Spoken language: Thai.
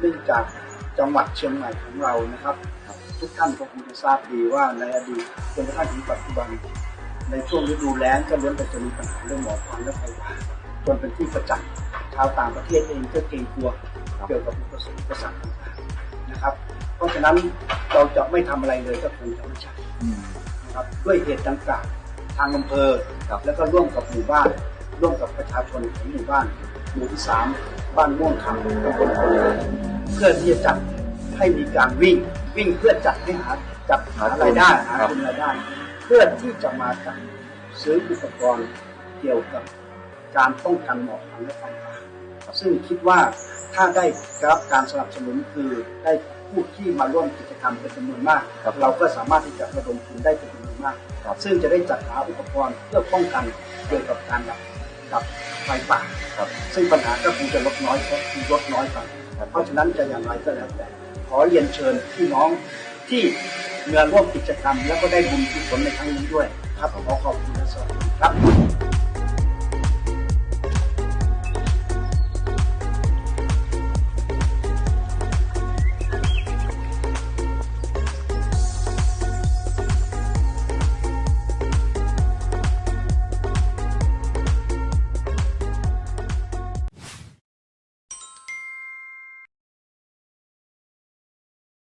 เนื่องจากจังหวัดเชียงใหม่ของเรานะครับ ทุกท่านก็คงจะทราบดีว่าในอดีตจนกระทั่งถึงปัจจุบัน ในช่วงฤดูแล้งก็ล้วนแต่จะมีปัญหาเรื่องหมอกควันและไฟป่าจนเป็นที่ประจักษ์ชาวต่างประเทศเองก็เกรงกลัวเกี่ยวกับอุปสรรคอุปสรรคต่างๆนะครับ เพราะฉะนั้นเราจะไม่ทำอะไรเลยก็คงจะไม่ใช่นะครับด้วยเหตุดังกล่าวทางอำเภอแล้วก็ร่วมกับหมู่บ้าน ร่วมกับประชาชนของหมู่บ้าน หมู่ที่สาม บ้านม่วงคำตำบลคนงานเพื่อที่จะจัดให้มีการวิ่ง วิ่งเพื่อจัดให้หาจัดหารายได้หาครับทุนรายได้ เพื่อที่จะมาจัดซื้ออุปกรณ์เกี่ยวกับการป้องกันหมอกควันและไฟป่าซึ่งคิดว่าถ้าได้รับการสนับสนุนคือได้ผู้ที่มาร่วมกิจกรรมเป็นจำนวนมากครับเราก็สามารถที่จะระดมทุนได้เป็นจำนวนมากครับซึ่งจะได้จัดหาอุปกรณ์เพื่อป้องกันเกี่ยวกับการดับ ดับไฟป่าครับซึ่งปัญหาก็คงจะลดน้อยลดน้อยไปเพราะฉะนั้นจะอย่างไรก็แล้วแต่ ขอเรียนเชิญพี่น้องที่มาร่วมกิจกรรม แล้วก็ได้บุญกุศลในครั้งนี้ด้วย ครับขอขอบคุณสวัสดีครับ